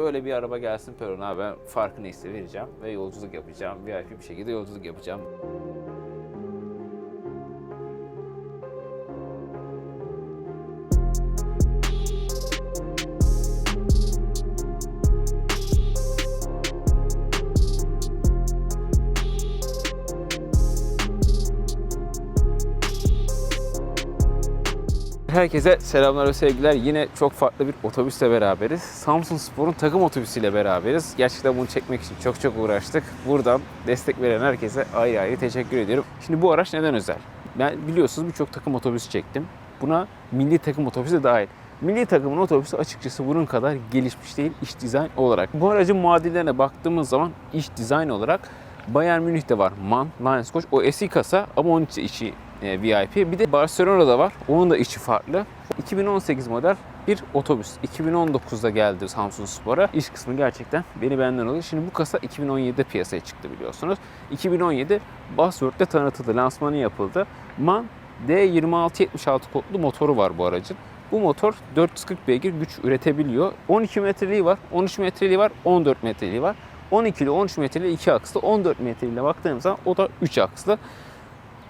böyle bir araba gelsin Peron abi ben farkı neyse vereceğim ve yolculuk yapacağım. VIP bir şekilde yolculuk yapacağım. Herkese selamlar ve sevgiler. Yine çok farklı bir otobüsle beraberiz. Samsun Spor'un takım otobüsüyle beraberiz. Gerçekten bunu çekmek için çok çok uğraştık. Buradan destek veren herkese ayrı ayrı teşekkür ediyorum. Şimdi bu araç neden özel? Ben biliyorsunuz birçok takım otobüsü çektim. Buna milli takım otobüsü de dahil. Milli takımın otobüsü açıkçası bunun kadar gelişmiş değil iç dizayn olarak. Bu aracın muadillerine baktığımız zaman iç dizayn olarak Bayern Münih'te var MAN, Lions Coach. O eski kasa ama onun içi, VIP. Bir de Barcelona'da var. Onun da içi farklı. 2018 model bir otobüs. 2019'da geldi Samsun Spor'a. İş kısmı gerçekten beni benden oluyor. Şimdi bu kasa 2017'de piyasaya çıktı biliyorsunuz. 2017 Buzzword'de tanıtıldı, lansmanı yapıldı. MAN D2676 kodlu motoru var bu aracın. Bu motor 440 beygir güç üretebiliyor. 12 metreliği var, 13 metreliği var, 14 metreliği var. 12 ile 13 metreli 2 akslı, 14 metreliğine baktığımız zaman o da 3 akslı.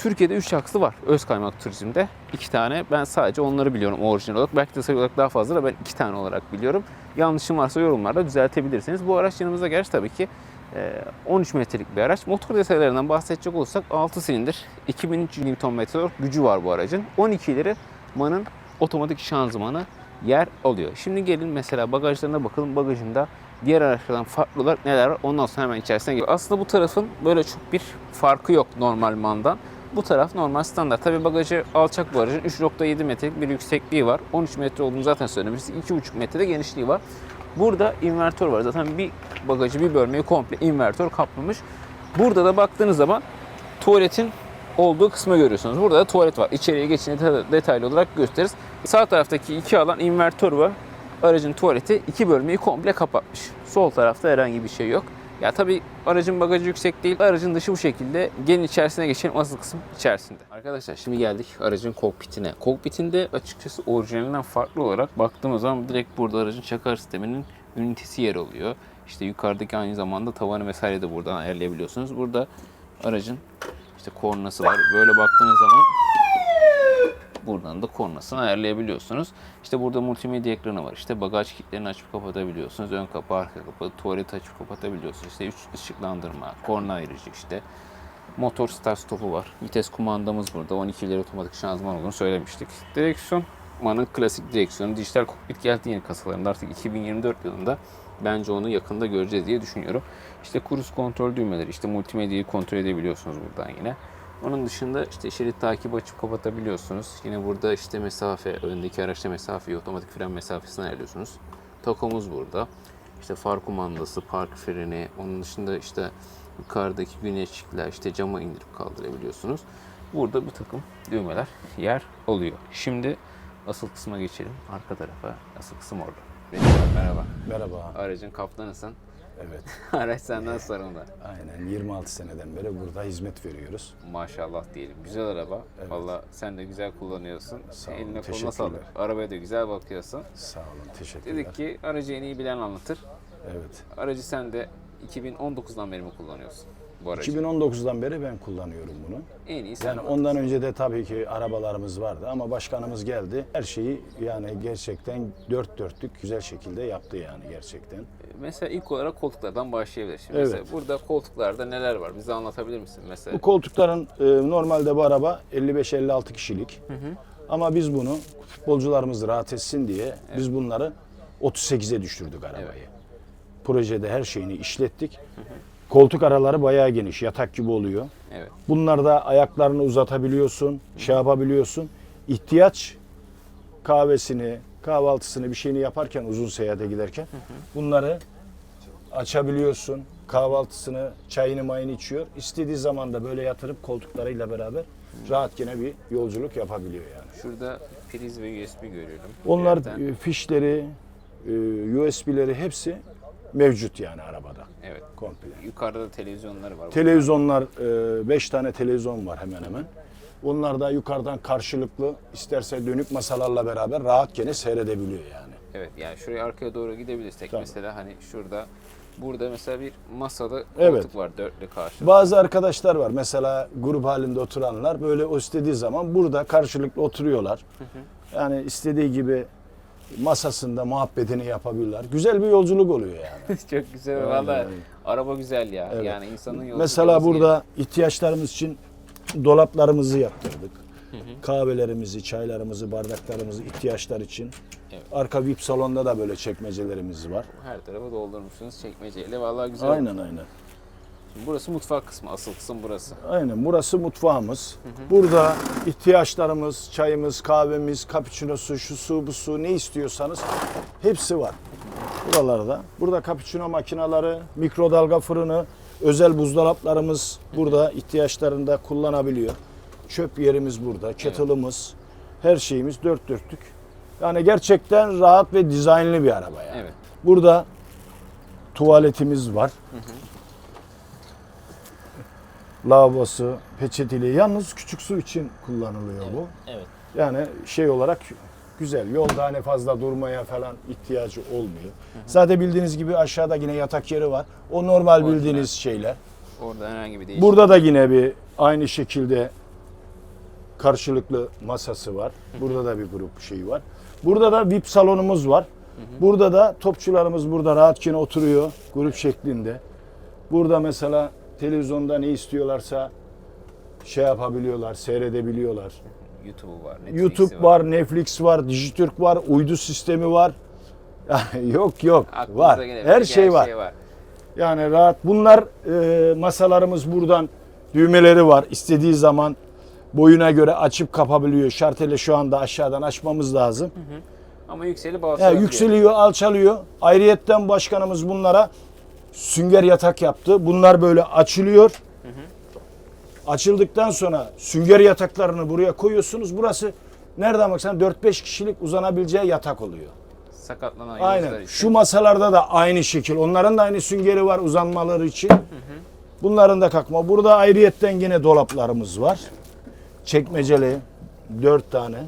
Türkiye'de 3 akslı var öz kaymak turizmde. 2 tane ben sadece onları biliyorum orijinal olarak. Belki de sayı olarak daha fazla da ben 2 tane olarak biliyorum. Yanlışım varsa yorumlarda düzeltebilirsiniz. Bu araç yanımızda gerçi tabii ki e, 13 metrelik bir araç. Motor detaylarından bahsedecek olursak 6 silindir, 2300 Nm gücü var bu aracın. 12'leri MAN'ın otomatik şanzımanı yer alıyor. Şimdi gelin mesela bagajlarına bakalım. Bagajında diğer araçlardan farklı olarak neler var ondan sonra hemen içerisine giriyor. Aslında bu tarafın böyle çok bir farkı yok normal mandan. Bu taraf normal standart. Tabi bagajı alçak bu aracın 3.7 metrelik bir yüksekliği var. 13 metre olduğunu zaten söylemiştik. 2.5 metrede genişliği var. Burada invertör var. Zaten bir bagajı bir bölmeyi komple invertör kaplamış. Burada da baktığınız zaman tuvaletin olduğu kısmı görüyorsunuz. Burada da tuvalet var. İçeriye geçince detaylı olarak gösteririz. Sağ taraftaki iki alan invertör var. Aracın tuvaleti iki bölmeyi komple kapatmış. Sol tarafta herhangi bir şey yok. Ya tabii aracın bagajı yüksek değil. Aracın dışı bu şekilde. Gelin içerisine geçelim. Asıl kısım içerisinde. Arkadaşlar şimdi geldik aracın kokpitine. Kokpitinde açıkçası orijinalinden farklı olarak baktığımız zaman direkt burada aracın çakar sisteminin ünitesi yer alıyor. İşte yukarıdaki aynı zamanda tavanı vesaire de buradan ayarlayabiliyorsunuz. Burada aracın işte kornası var. Böyle baktığınız zaman buradan da kornasını ayarlayabiliyorsunuz. İşte burada multimedya ekranı var. İşte bagaj kilitlerini açıp kapatabiliyorsunuz. Ön kapı, arka kapı, tuvaleti açıp kapatabiliyorsunuz. İşte üç ışıklandırma, korna ayırıcı işte. Motor start stopu var. Vites kumandamız burada. 12 ileri otomatik şanzıman olduğunu söylemiştik. Direksiyon MAN'ın klasik direksiyonu. Dijital kokpit geldi yeni kasalarında. Artık 2024 yılında bence onu yakında göreceğiz diye düşünüyorum. İşte cruise kontrol düğmeleri, işte multimedyayı kontrol edebiliyorsunuz buradan yine. Onun dışında işte şerit takip açıp kapatabiliyorsunuz. Yine burada işte mesafe, öndeki araçta mesafeyi, otomatik fren mesafesini ayarlıyorsunuz. Takomuz burada. İşte far kumandası, park freni, onun dışında işte yukarıdaki güneşlikler, işte cama indirip kaldırabiliyorsunuz. Burada bir takım düğmeler yer alıyor. Şimdi asıl kısma geçelim. Arka tarafa. Asıl kısım orada. Merhaba. Merhaba. Aracın kaptanısın. Evet. Araç senden sorumlu. Aynen 26 seneden beri burada hizmet veriyoruz. Maşallah diyelim. Güzel araba. Valla sen de güzel kullanıyorsun. Sağ olun, Eline koluna teşekkürler. sağlık. Arabaya da güzel bakıyorsun. Sağ olun. Teşekkürler. Dedik ki aracı en iyi bilen anlatır. Evet. Aracı sen de 2019'dan beri mi kullanıyorsun bu aracı? 2019'dan beri ben kullanıyorum bunu. En iyi sen. Yani ondan önce de tabii ki arabalarımız vardı ama başkanımız geldi. Her şeyi yani gerçekten dört dörtlük güzel şekilde yaptı yani gerçekten. Mesela ilk olarak koltuklardan başlayabiliriz. Şimdi Evet. Mesela burada koltuklarda neler var? Bize anlatabilir misin mesela? Bu koltukların e, normalde bu araba 55-56 kişilik. Ama biz bunu futbolcularımız rahat etsin diye biz bunları 38'e düşürdük arabayı. Projede her şeyini işlettik. Koltuk araları bayağı geniş, yatak gibi oluyor. Evet. Bunlarda ayaklarını uzatabiliyorsun, şey yapabiliyorsun. İhtiyaç kahvesini, kahvaltısını bir şeyini yaparken uzun seyahate giderken bunları açabiliyorsun. Kahvaltısını, çayını mayını içiyor. İstediği zaman da böyle yatırıp koltuklarıyla beraber rahat gene bir yolculuk yapabiliyor yani. Şurada priz ve USB görüyorum. Onlar Yerden- e, fişleri, e, USB'leri hepsi mevcut yani arabada Evet. komple. Yukarıda da televizyonları var. Televizyonlar, 5 tane televizyon var hemen hemen. Onlar da yukarıdan karşılıklı isterse dönük masalarla beraber rahat gene seyredebiliyor yani. Evet yani şuraya arkaya doğru gidebilirsek Tabii. mesela hani şurada burada mesela bir masada koltuk Evet. var dörtlü karşı. Bazı arkadaşlar var mesela grup halinde oturanlar böyle o istediği zaman burada karşılıklı oturuyorlar. Yani istediği gibi masasında muhabbetini yapabilirler. Güzel bir yolculuk oluyor yani. Çok güzel Aynen, valla. aynen. Araba güzel ya. Evet. Yani insanın yolculuk Mesela burada ihtiyaçlarımız için dolaplarımızı yaptırdık. Kahvelerimizi, çaylarımızı, bardaklarımızı ihtiyaçlar için. Evet. Arka VIP salonda da böyle çekmecelerimiz var. Her tarafı doldurmuşsunuz çekmeceyle. Valla güzel. Aynen aynen. Şimdi burası mutfak kısmı. Asıl kısım burası. Aynen burası mutfağımız. Burada ihtiyaçlarımız, çayımız, kahvemiz, cappuccino'su, şu su, bu su ne istiyorsanız hepsi var. Buralarda. Burada cappuccino makineleri, mikrodalga fırını, özel buzdolaplarımız burada ihtiyaçlarında kullanabiliyor. Çöp yerimiz burada, kettle'ımız, her şeyimiz dört dörtlük. Yani gerçekten rahat ve dizaynlı bir araba yani. Evet. Burada tuvaletimiz var. Lavabosu, peçeteli. Yalnız küçük su için kullanılıyor bu. Evet. Yani şey olarak güzel. Yolda hani fazla durmaya falan ihtiyacı olmuyor. Zaten bildiğiniz gibi aşağıda yine yatak yeri var. O normal Orijinal. bildiğiniz şeyler. Orada herhangi bir değişiklik. Burada da yine bir aynı şekilde karşılıklı masası var. Burada da bir grup şey var. Burada da VIP salonumuz var. Burada da topçularımız burada rahatken oturuyor grup şeklinde. Burada mesela televizyonda ne istiyorlarsa şey yapabiliyorlar, seyredebiliyorlar. YouTube'u var. Netflix'i YouTube var, Netflix var, Dijitürk var, uydu sistemi var. Yok yok Aklınıza var. gelebilecek Her şey var. Yani rahat. Bunlar e, masalarımız buradan düğmeleri var. İstediği zaman boyuna göre açıp kapabiliyor. Şarteli şu anda aşağıdan açmamız lazım. Ama yükselip Ya alçalabiliyor. yükseliyor, alçalıyor. Ayrıyetten başkanımız bunlara sünger yatak yaptı. Bunlar böyle açılıyor. Açıldıktan sonra sünger yataklarını buraya koyuyorsunuz. Burası nereden baksan 4-5 kişilik uzanabileceği yatak oluyor. Sakatlanan yolcular Aynen. için. Şu masalarda da aynı şekil. Onların da aynı süngeri var uzanmaları için. Bunların da kalkma. Burada ayrıyetten yine dolaplarımız var. Çekmeceli dört tane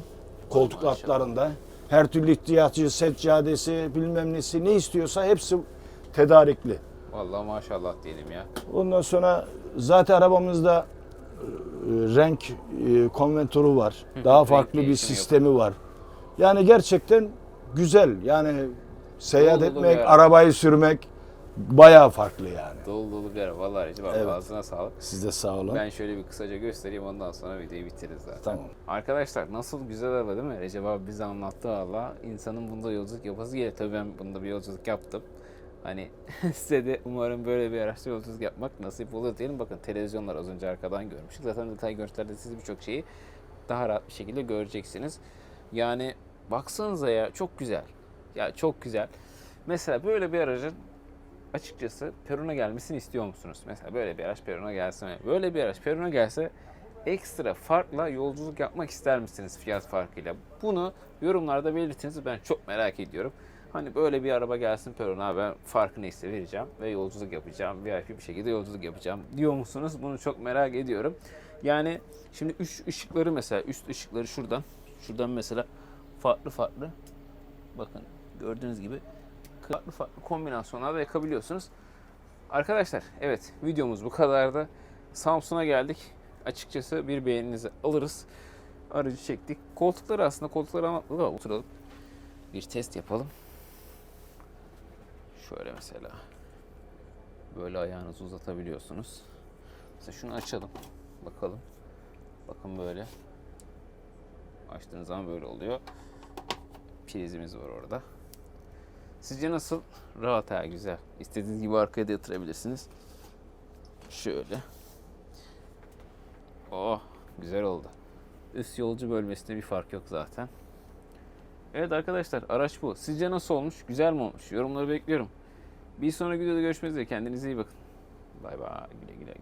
koltuk altlarında. Her türlü ihtiyacı, seccadesi, bilmem nesi ne istiyorsa hepsi tedarikli. Vallahi maşallah diyelim ya. Ondan sonra zaten arabamızda e, renk e, konventörü var. Daha farklı bir sistemi var. Yani gerçekten güzel. Yani seyahat Dolu dolu etmek, araba. arabayı sürmek bayağı farklı yani. Dolu dolu bir araba. Vallahi Recep abi Evet. ağzına sağlık. Siz de sağ olun. Ben şöyle bir kısaca göstereyim ondan sonra videoyu bitiririz zaten. Tamam. Arkadaşlar nasıl güzel araba değil mi? Recep abi bize anlattı valla. İnsanın bunda yolculuk yapası gelir. Tabii ben bunda bir yolculuk yaptım. Hani size de umarım böyle bir araçta yolculuk yapmak nasip olur diyelim. Bakın televizyonlar az önce arkadan görmüştük. Zaten detay görüntülerde siz birçok şeyi daha rahat bir şekilde göreceksiniz. Yani baksanıza ya çok güzel. Ya çok güzel. Mesela böyle bir aracın açıkçası Perun'a gelmesini istiyor musunuz? Mesela böyle bir araç Perun'a gelsin. Böyle bir araç Perun'a gelse ekstra farkla yolculuk yapmak ister misiniz fiyat farkıyla? Bunu yorumlarda belirtiniz. Ben çok merak ediyorum. Hani böyle bir araba gelsin Perun'a ben farkı neyse vereceğim ve yolculuk yapacağım. VIP bir şekilde yolculuk yapacağım diyor musunuz? Bunu çok merak ediyorum. Yani şimdi üç ışıkları mesela üst ışıkları şuradan. Şuradan mesela farklı farklı bakın gördüğünüz gibi farklı farklı kombinasyonlarda yakabiliyorsunuz. Arkadaşlar evet videomuz bu kadardı. Samsun'a geldik. Açıkçası bir beğeninizi alırız. Aracı çektik. Koltukları aslında koltukları ama oturalım. Bir test yapalım. Şöyle mesela. Böyle ayağınızı uzatabiliyorsunuz. Mesela şunu açalım. Bakalım. Bakın böyle. Açtığınız zaman böyle oluyor. Prizimiz var orada. Sizce nasıl? Rahat ha güzel. İstediğiniz gibi arkaya da yatırabilirsiniz. Şöyle. Oh güzel oldu. Üst yolcu bölmesinde bir fark yok zaten. Evet arkadaşlar araç bu. Sizce nasıl olmuş? Güzel mi olmuş? Yorumları bekliyorum. Bir sonraki videoda görüşmek üzere. Kendinize iyi bakın. Bay bay. Güle güle.